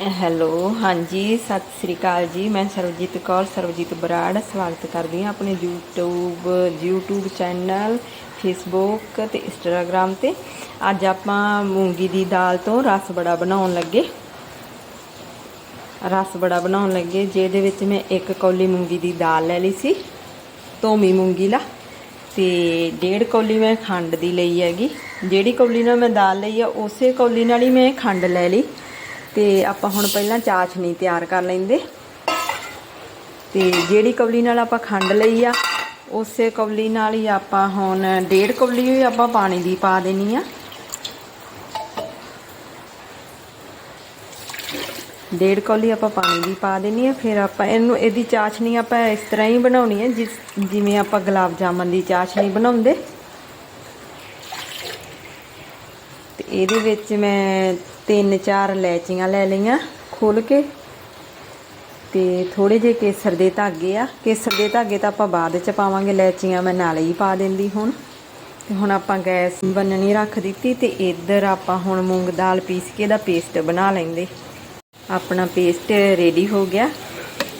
Hello ਹਾਂਜੀ, ਸਤਿ ਸ੍ਰੀ ਅਕਾਲ ਜੀ। ਮੈਂ ਸਰਵਜੀਤ ਕੌਰ ਸਰਵਜੀਤ ਬਰਾੜ। ਸਵਾਗਤ ਕਰਦੀ ਹਾਂ ਆਪਣੇ YouTube YouTube ਚੈਨਲ Facebook ਤੇ Instagram ਤੇ। ਅੱਜ ਆਪਾਂ ਮੂੰਗੀ ਦੀ ਦਾਲ ਤੋਂ ਰਸ ਬੜਾ ਬਣਾਉਣ ਲੱਗੇ। ਰਸ ਬੜਾ ਬਣਾਉਣ ਲੱਗੇ, ਜਿਹਦੇ ਵਿੱਚ ਮੈਂ ਇੱਕ ਕੌਲੀ ਮੂੰਗੀ ਦੀ ਦਾਲ ਲੈ ਲਈ ਸੀ ਧੋਮੀ ਮੂੰਗੀ ਲਾ। ਤੇ ਡੇਢ ਕੌਲੀ ਮੈਂ ਖੰਡ ਦੀ ਲਈ ਹੈਗੀ। ਜਿਹੜੀ ਕੌਲੀ ਨਾਲ ਮੈਂ ਦਾਲ ਲਈ ਆ, ਉਸੇ ਕੌਲੀ ਨਾਲ ਹੀ ਮੈਂ ਖੰਡ ਲੈ ਲਈ। ਤੇ ਆਪਾਂ ਹੁਣ ਪਹਿਲਾਂ ਚਾਸ਼ਨੀ ਤਿਆਰ ਕਰ ਲੈਂਦੇ। ਤੇ ਜਿਹੜੀ ਕਵਲੀ ਨਾਲ ਆਪਾਂ ਖੰਡ ਲਈ ਆ, ਉਸੇ ਕਵਲੀ ਨਾਲ ਹੀ ਆਪਾਂ ਹੁਣ ਡੇਢ ਕੌਲੀ ਹੀ ਆਪਾਂ ਪਾਣੀ ਦੀ ਪਾ ਦੇਣੀ ਆ। ਡੇਢ ਕੌਲੀ ਆਪਾਂ ਪਾਣੀ ਦੀ ਪਾ ਦੇਣੀ ਆ, ਫਿਰ ਆਪਾਂ ਇਹਨੂੰ, ਇਹਦੀ ਚਾਸ਼ਨੀ ਆਪਾਂ ਇਸ ਤਰ੍ਹਾਂ ਹੀ ਬਣਾਉਣੀ ਹੈ ਜਿਸ, ਜਿਵੇਂ ਆਪਾਂ ਗੁਲਾਬ ਜਾਮਨ ਦੀ ਚਾਸ਼ਨੀ ਬਣਾਉਂਦੇ। ਤੇ ਇਹਦੇ ਵਿੱਚ ਮੈਂ ਤਿੰਨ ਚਾਰ ਇਲਾਇਚੀਆਂ ਲੈ ਲਈਆਂ ਖੋਲ ਕੇ ਤੇ ਥੋੜੇ ਜਿਹੇ ਕੇਸਰ ਦੇ ਧਾਗੇ ਆ। ਕੇਸਰ ਦੇ ਧਾਗੇ ਤਾਂ ਆਪਾਂ ਬਾਅਦ ਚ ਪਾਵਾਂਗੇ, ਲੈਚੀਆਂ ਮੈਂ ਨਾਲ ਹੀ ਪਾ ਦਿੰਦੀ ਹੁਣ। ਤੇ ਹੁਣ ਆਪਾਂ ਗੈਸ ਬੰਨਣੀ ਰੱਖ ਦਿੱਤੀ ਤੇ ਇੱਧਰ ਆਪਾਂ ਹੁਣ ਮੂੰਗ ਦਾਲ ਪੀਸ ਕੇ ਦਾ ਪੇਸਟ ਬਣਾ ਲੈਂਦੇ। ਆਪਣਾ ਪੇਸਟ ਰੈਡੀ ਹੋ ਗਿਆ।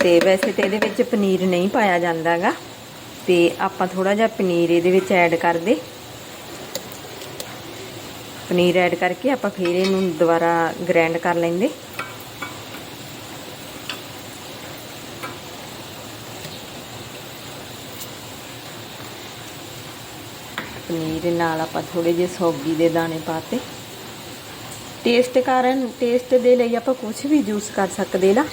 ਤੇ ਵੈਸੇ ਤੇ ਇਹਦੇ ਵਿੱਚ ਪਨੀਰ ਨਹੀਂ ਪਾਇਆ ਜਾਂਦਾਗਾ। ਤੇ ਆਪਾਂ ਥੋੜਾ ਜਿਹਾ ਪਨੀਰ ਇਹਦੇ ਵਿੱਚ ਐਡ ਕਰਦੇ ਪਨੀਰ ਐਡ ਕਰਕੇ ਆਪਾਂ ਫਿਰ ਇਹਨੂੰ ਦੁਬਾਰਾ ਗ੍ਰਾਈਂਡ ਕਰ ਲੈਂਦੇ। ਪਨੀਰ ਨਾਲ ਆਪਾਂ ਥੋੜੇ ਜਿਹੇ ਸੌਗੀ ਦੇ ਦਾਣੇ ਪਾਤੇ। ਟੇਸਟ ਕਾਰਨ, ਟੇਸਟ ਦੇ ਲਈ ਆਪਾਂ ਕੁਝ ਵੀ ਜੂਸ ਕਰ ਸਕਦੇ ਨਾ।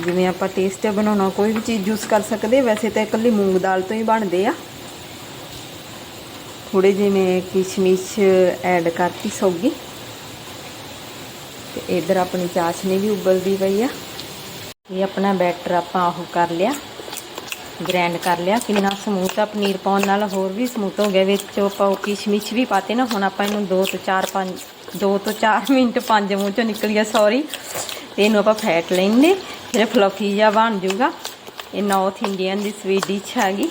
ਜਿਵੇਂ ਆਪਾਂ ਟੇਸਟ ਬਣਾਉਣਾ, ਕੋਈ ਵੀ ਚੀਜ਼ ਜੂਸ ਕਰ ਸਕਦੇ, ਵੈਸੇ ਤਾਂ ਇਕੱਲੀ ਮੂੰਗ ਦਾਲ ਤੋਂ ਹੀ ਬਣਦੇ ਆ। ਥੋੜੇ ਜਿਹੇ ਮੈਂ ਕਿਸ਼ਮਿਸ਼ ਐਡ ਕਰਤੀ ਸੌਗੀ। ਤੇ ਇਧਰ ਆਪਣੀ ਚਾਸ਼ਨੀ ਵੀ ਉਬਲਦੀ ਪਈ ਆ। ਇਹ ਆਪਣਾ ਬੈਟਰ ਆਪਾਂ ਉਹ ਕਰ ਲਿਆ ਗ੍ਰੈਂਡ ਕਰ ਲਿਆ। ਕਿੰਨਾ ਸਮੂਥ ਆ, ਪਨੀਰ ਪਾਉਣ ਨਾਲ ਹੋਰ ਵੀ ਸਮੂਥ ਹੋ ਗਿਆ। ਵਿੱਚ ਆਪਾਂ ਉਹ ਕਿਸ਼ਮਿਸ਼ ਵੀ ਪਾਤੇ ਨਾ, ਹੁਣ ਆਪਾਂ ਇਹਨੂੰ 2 ਤੋਂ 4 5 2 ਤੋਂ 4 ਮਿੰਟ 5 ਮੂੰਹ ਚੋਂ ਨਿਕਲ ਗਿਆ ਸੌਰੀ ਤੇ ਇਹਨੂੰ ਆਪਾਂ ਫੈਟ ਲੈਂਦੇ, ਫਿਰ ਫਲਫੀ ਜਿਹਾ ਬਣ ਜਾਊਗਾ। ਇਹ ਨਾਰਥ ਇੰਡੀਅਨ ਦੀ ਸਵੀਟ ਡਿਸ਼ ਹੈਗੀ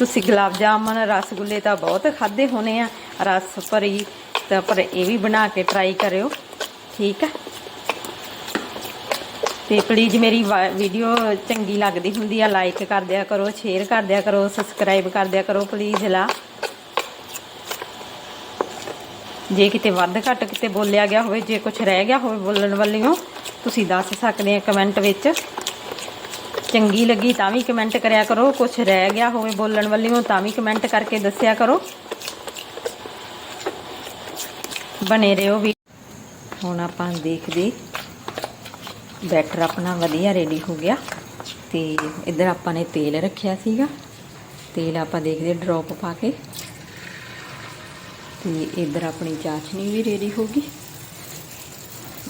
ਤੁਸੀਂ ਗੁਲਾਬ ਜਾਮਨ ਰਸਗੁੱਲੇ ਤਾਂ ਬਹੁਤ ਖਾਦੇ ਹੋਣੇ ਆ। ਰਸ ਭਰੀ ਤਾਂ ਪਰ ਇਹ ਵੀ ਬਣਾ ਕੇ ਟਰਾਈ ਕਰਿਓ। ਠੀਕ ਹੈ ਤੇ ਪਲੀਜ਼ ਮੇਰੀ ਵੀਡੀਓ ਚੰਗੀ ਲੱਗਦੀ ਹੁੰਦੀ ਆ ਲਾਈਕ ਕਰ ਦਿਆ ਕਰੋ ਸ਼ੇਅਰ ਕਰ ਦਿਆ ਕਰੋ ਸਬਸਕ੍ਰਾਈਬ ਕਰ ਦਿਆ ਕਰੋ ਪਲੀਜ਼ ਲਾ। ਜੇ ਕਿਤੇ ਵੱਧ ਘੱਟ ਕਿਤੇ ਬੋਲਿਆ ਗਿਆ ਹੋਵੇ, ਜੇ ਕੁਝ ਰਹਿ ਗਿਆ ਹੋਵੇ ਬੋਲਣ ਵੱਲੋਂ, ਤੁਸੀਂ ਦੱਸ ਸਕਦੇ ਆ ਕਮੈਂਟ ਵਿੱਚ। ਚੰਗੀ ਲੱਗੀ ਤਾਂ ਵੀ ਕਮੈਂਟ ਕਰਿਆ ਕਰੋ ਕੁਝ ਰਹਿ ਗਿਆ ਹੋਵੇ ਬੋਲਣ ਵੱਲੋਂ ਤਾਂ ਵੀ ਕਮੈਂਟ ਕਰਕੇ ਦੱਸਿਆ ਕਰੋ। ਬਨੇ ਰਹੋ ਵੀ। ਹੁਣ ਆਪਾਂ ਦੇਖਦੇ, ਬੈਟਰ ਆਪਣਾ ਵਧੀਆ ਰੈਡੀ ਹੋ ਗਿਆ। ਤੇ ਇੱਧਰ ਆਪਾਂ ਨੇ ਤੇਲ ਰੱਖਿਆ ਸੀਗਾ। ਤੇਲ ਆਪਾਂ ਦੇਖਦੇ ਡ੍ਰੌਪ ਪਾ ਕੇ। ਤੇ ਇੱਧਰ ਆਪਣੀ ਚਾਸ਼ਨੀ ਵੀ ਰੈਡੀ ਹੋ ਗਈ।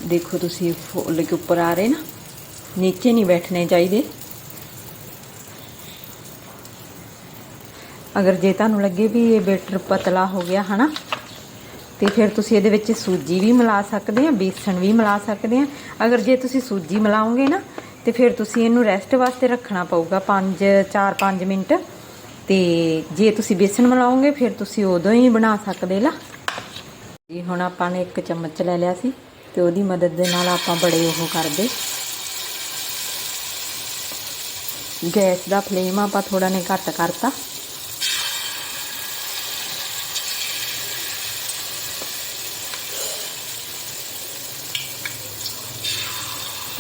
ਦੇਖੋ ਤੁਸੀਂ ਫੁੱਲ ਕੇ ਉੱਪਰ ਆ ਰਹੇ ਨਾ। ਨੀਚੇ ਨਹੀਂ ਬੈਠਣੇ ਚਾਹੀਦੇ। ਅਗਰ ਜੇ ਤੁਹਾਨੂੰ ਲੱਗੇ ਵੀ ਇਹ ਬੇਟਰ ਪਤਲਾ ਹੋ ਗਿਆ, ਹਨਾ? ਤੇ ਫਿਰ ਤੁਸੀਂ ਇਹਦੇ ਵਿੱਚ ਸੂਜੀ ਵੀ ਮਿਲਾ ਸਕਦੇ ਆ, ਬੇਸਣ ਵੀ ਮਿਲਾ ਸਕਦੇ ਆ। ਅਗਰ ਜੇ ਤੁਸੀਂ ਸੂਜੀ ਮਿਲਾਓਗੇ ਨਾ, ਤੇ ਫਿਰ ਤੁਸੀਂ ਇਹਨੂੰ ਰੈਸਟ ਵਾਸਤੇ ਰੱਖਣਾ ਪਊਗਾ 5 4 5 ਮਿੰਟ। ਤੇ ਜੇ ਤੁਸੀਂ ਬੇਸਣ ਮਿਲਾਓਗੇ, ਫਿਰ ਤੁਸੀਂ ਉਦੋਂ ਹੀ ਬਣਾ ਸਕਦੇ ਲਾ। ਜੀ, ਹੁਣ ਆਪਾਂ ਨੇ ਇੱਕ ਚਮਚ ਲੈ ਲਿਆ ਸੀ, ਤੇ ਉਹਦੀ ਮਦਦ ਦੇ ਨਾਲ ਆਪਾਂ ਬੜੇ ਉਹ ਕਰਦੇ। ਗੈਸ ਦਾ ਫਲੇਮ ਆਪਾਂ ਥੋੜਾ ਨੇ ਘੱਟ ਕਰਤਾ।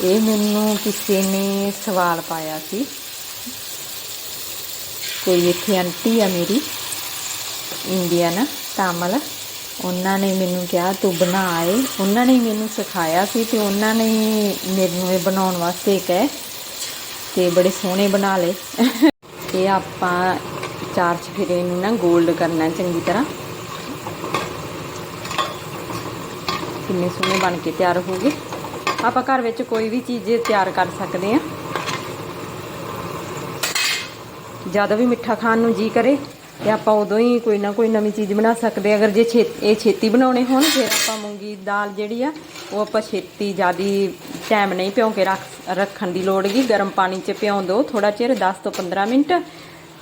ਇਹ ਮੈਨੂੰ ਕਿਸੇ ਨੇ ਸਵਾਲ ਪਾਇਆ ਸੀ। ਕੋਈ ਇੱਥੇ ਆਂਟੀ ਆ ਮੇਰੀ ਇੰਡੀਅਨ ਤਾਮਲ। ਉਹਨਾਂ ਨੇ ਮੈਨੂੰ ਕਿਹਾ, ਤੂੰ ਬਣਾਏ ਉਹਨਾਂ ਨੇ ਮੈਨੂੰ ਸਿਖਾਇਆ ਸੀ ਤੇ ਉਹਨਾਂ ਨੇ ਮੈਨੂੰ ਇਹ ਬਣਾਉਣ ਵਾਸਤੇ ਕਹੇ, ਤੇ ਬੜੇ ਸੋਹਣੇ ਬਣਾ ਲਏ। ਇਹ ਆਪਾਂ ਚਾਰ ਚਫੇਰੇ ਨੂੰ ਨਾ 골ਡ ਕਰਨਾ ਚੰਗੀ ਤਰ੍ਹਾਂ। ਕਿੰਨੇ ਸੋਹਣੇ ਬਣ ਕੇ ਤਿਆਰ ਹੋ ਗਏ। ਆਪਾਂ ਘਰ ਵਿੱਚ ਕੋਈ ਵੀ ਚੀਜ਼ ਤਿਆਰ ਕਰ ਸਕਦੇ ਆ ਜਦੋਂ ਵੀ ਮਿੱਠਾ ਖਾਣ ਨੂੰ ਜੀ ਕਰੇ ਤੇ ਆਪਾਂ ਉਦੋਂ ਹੀ ਕੋਈ ਨਾ ਕੋਈ ਨਵੀਂ ਚੀਜ਼ ਬਣਾ ਸਕਦੇ ਅਗਰ ਜੇ ਇਹ ਛੇਤੀ ਬਣਾਉਣੇ ਹੋਣ, ਫਿਰ ਆਪਾਂ ਮੂੰਗੀ ਦਾਲ ਜਿਹੜੀ ਆ, ਉਹ ਆਪਾਂ ਛੇਤੀ ਜਿਆਦੀ ਟਾਈਮ ਨਹੀਂ ਭਿਉਂ ਕੇ ਰੱਖ ਰੱਖਣ ਦੀ ਲੋੜ ਹੈਗੀ ਗਰਮ ਪਾਣੀ 'ਚ ਭਿਉਂ ਦਿਓ ਥੋੜਾ ਚਿਰ 10 ਤੋਂ 15 ਮਿੰਟ।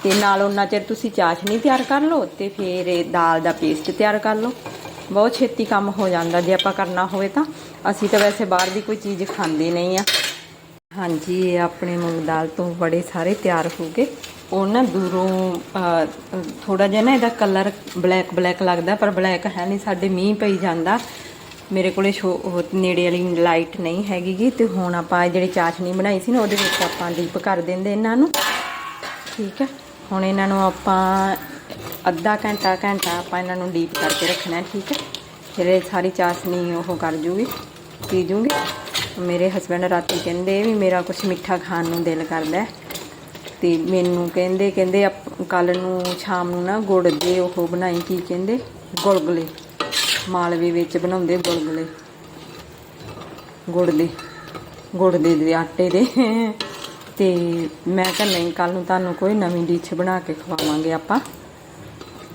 ਤੇ ਨਾਲ ਉਹਨਾਂ ਚਿਰ ਤੁਸੀਂ ਚਾਸ਼ਨੀ ਤਿਆਰ ਕਰ ਲਓ ਤੇ ਫਿਰ ਇਹ ਦਾਲ ਦਾ ਪੇਸਟ ਤਿਆਰ ਕਰ ਲਓ। ਬਹੁਤ ਛੇਤੀ ਕੰਮ ਹੋ ਜਾਂਦਾ, ਜੇ ਆਪਾਂ ਕਰਨਾ ਹੋਵੇ ਤਾਂ। ਅਸੀਂ ਤਾਂ ਵੈਸੇ ਬਾਹਰ ਦੀ ਕੋਈ ਚੀਜ਼ ਖਾਂਦੇ ਨਹੀਂ ਆ। ਹਾਂਜੀ, ਇਹ ਆਪਣੇ ਮੂੰਗ ਦਾਲ ਤੋਂ ਬੜੇ ਸਾਰੇ ਤਿਆਰ ਹੋ ਗਏ। ਉਹ ਨਾ ਦੂਰੋਂ ਥੋੜਾ ਜਿਹਾ ਨਾ ਇਹਦਾ ਕਲਰ ਬਲੈਕ ਬਲੈਕ ਲੱਗਦਾ, ਪਰ ਬਲੈਕ ਹੈ ਨਹੀਂ, ਸਾਡੇ ਮੀਂਹ ਪਈ ਜਾਂਦਾ। ਮੇਰੇ ਕੋਲੇ ਸ਼ੋ- ਨੇੜੇ ਵਾਲੀ ਲਾਈਟ ਨਹੀਂ ਹੈਗੀ ਗੀ, ਤੇ ਹੁਣ ਆਪਾਂ ਇਹ ਜਿਹੜੀ ਚਾਸ਼ਨੀ ਬਣਾਈ ਸੀ ਨਾ, ਉਹਦੇ ਵਿੱਚ ਆਪਾਂ ਡੀਪ ਕਰ ਦਿੰਦੇ ਇਹਨਾਂ ਨੂੰ। ਠੀਕ ਹੈ, ਹੁਣ ਇਹਨਾਂ ਨੂੰ ਆਪਾਂ ਅੱਧਾ ਘੰਟਾ ਘੰਟਾ ਆਪਾਂ ਇਹਨਾਂ ਨੂੰ ਡੀਪ ਕਰਕੇ ਰੱਖਣਾ, ਠੀਕ ਹੈ? ਫਿਰ ਇਹ ਸਾਰੀ ਚਾਸ਼ਨੀ ਉਹ ਕਰ ਜੂਗੀ, ਪੀ ਜੂਗੀ। ਮੇਰੇ ਹਸਬੰਡ ਰਾਤੀ ਕਹਿੰਦੇ ਵੀ ਮੇਰਾ ਕੁਝ ਮਿੱਠਾ ਖਾਣ ਨੂੰ ਦਿਲ ਕਰਦਾ ਹੈ। ਤੇ ਮੈਨੂੰ ਕਹਿੰਦੇ ਕਹਿੰਦੇ ਕੱਲ ਨੂੰ ਸ਼ਾਮ ਨੂੰ ਨਾ ਗੁੜ ਦੇ ਉਹ ਬਣਾਈ, ਕੀ ਕਹਿੰਦੇ? ਗੁਲਗੁਲੇ। ਮਾਲਵੇ ਵਿੱਚ ਬਣਾਉਂਦੇ ਗੁਲਗੁਲੇ। ਗੁੜ ਦੇ। ਗੁੜ ਦੇ ਦੇ, ਆਟੇ ਦੇ। ਤੇ ਮੈਂ ਕਿਹਾ ਨਹੀਂ ਕੱਲ ਨੂੰ ਤੁਹਾਨੂੰ ਕੋਈ ਨਵੀਂ ਡਿਸ਼ ਬਣਾ ਕੇ ਖਵਾਵਾਂਗੇ ਆਪਾਂ।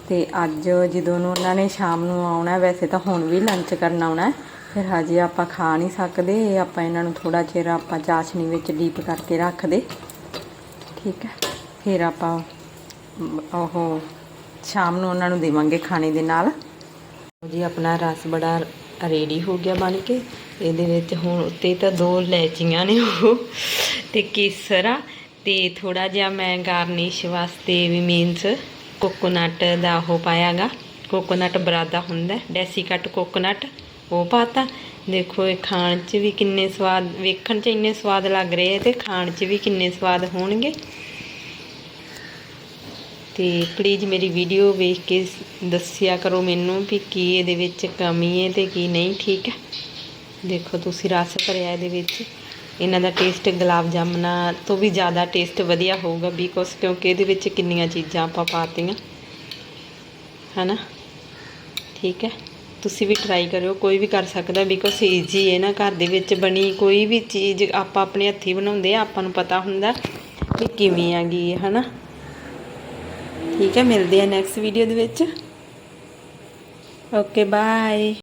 ਤੇ ਅੱਜ ਜਦੋਂ ਨੂੰ ਉਹਨਾਂ ਨੇ ਸ਼ਾਮ ਨੂੰ ਆਉਣਾ ਵੈਸੇ ਤਾਂ ਹੁਣ ਵੀ ਲੰਚ ਕਰਨ ਆਉਣਾ ਫਿਰ ਹਜੇ ਆਪਾਂ ਖਾ ਨਹੀਂ ਸਕਦੇ, ਆਪਾਂ ਇਹਨਾਂ ਨੂੰ ਥੋੜਾ ਚਿਰ ਆਪਾਂ ਚਾਸ਼ਨੀ ਵਿੱਚ ਡੀਪ ਕਰਕੇ ਰੱਖ ਦੇ ਠੀਕ ਹੈ, ਫਿਰ ਆਪਾਂ ਉਹ ਸ਼ਾਮ ਨੂੰ ਉਹਨਾਂ ਨੂੰ ਦੇਵਾਂਗੇ ਖਾਣੇ ਦੇ ਨਾਲ। ਜੀ, ਆਪਣਾ ਰਸ ਬੜਾ ਰੈਡੀ ਹੋ ਗਿਆ ਬਣ ਕੇ। ਇਹਦੇ ਵਿੱਚ ਹੁਣ ਉੱਤੇ ਤਾਂ ਦੋ ਲੈਚੀਆਂ ਨੇ ਉਹ ਤੇ ਕੇਸਰ ਆ ਤੇ ਥੋੜਾ ਜਿਹਾ ਮੈਂ ਗਾਰਨਿਸ਼ ਵਾਸਤੇ ਵੀ ਮੀਨਸ ਕੋਕੋਨਟ ਦਾ ਉਹ ਪਾਇਆਗਾ। ਕੋਕੋਨਟ ਬਰਾਦਾ ਹੁੰਦਾ, ਡੈਸੀ ਕੱਟ ਕੋਕੋਨਟ, ਉਹ ਪਾਤਾ। ਦੇਖੋ ਇਹ ਖਾਣ 'ਚ ਵੀ ਕਿੰਨੇ ਸਵਾਦ, ਵੇਖਣ 'ਚ ਇੰਨੇ ਸਵਾਦ ਲੱਗ ਰਹੇ ਆ ਤੇ ਖਾਣ 'ਚ ਵੀ ਕਿੰਨੇ ਸਵਾਦ ਹੋਣਗੇ। ਤੇ ਪਲੀਜ਼ ਮੇਰੀ ਵੀਡੀਓ ਵੇਖ ਕੇ ਦੱਸਿਆ ਕਰੋ ਮੈਨੂੰ ਵੀ ਕੀ ਇਹਦੇ ਵਿੱਚ ਕਮੀ ਹੈ ਤੇ ਕੀ ਨਹੀਂ, ਠੀਕ ਹੈ? ਦੇਖੋ ਤੁਸੀਂ ਰਸ ਭਰਿਆ ਇਹਦੇ ਵਿੱਚ। ਇਹਨਾਂ ਦਾ ਟੇਸਟ ਗੁਲਾਬ ਜਾਮਨਾ ਤੋਂ ਵੀ ਜ਼ਿਆਦਾ ਟੇਸਟ ਵਧੀਆ ਹੋਊਗਾ ਬਿਕੋਜ਼ ਕਿਉਂਕਿ ਇਹਦੇ ਵਿੱਚ ਕਿੰਨੀਆਂ ਚੀਜ਼ਾਂ ਆਪਾਂ ਪਾਤੀਆਂ। ਹਨਾ? ਠੀਕ ਹੈ? ਤੁਸੀਂ ਵੀ ਟਰਾਈ ਕਰਿਓ, ਕੋਈ ਵੀ ਕਰ ਸਕਦਾ ਬਿਕੋਜ਼ ਈਜ਼ੀ ਹੈ ਨਾ ਘਰ ਦੇ ਵਿੱਚ ਬਣੀ ਕੋਈ ਵੀ ਚੀਜ਼ ਆਪਾਂ ਆਪਣੇ ਹੱਥੀਂ ਬਣਾਉਂਦੇ ਆ ਆਪਾਂ ਨੂੰ ਪਤਾ ਹੁੰਦਾ ਵੀ ਕਿਵੇਂ ਆ ਹੈ, ਹਨਾ? ਠੀਕ ਹੈ, ਮਿਲਦੇ ਆ ਨੈਕਸਟ ਵੀਡੀਓ ਦੇ ਵਿੱਚ। Okay bye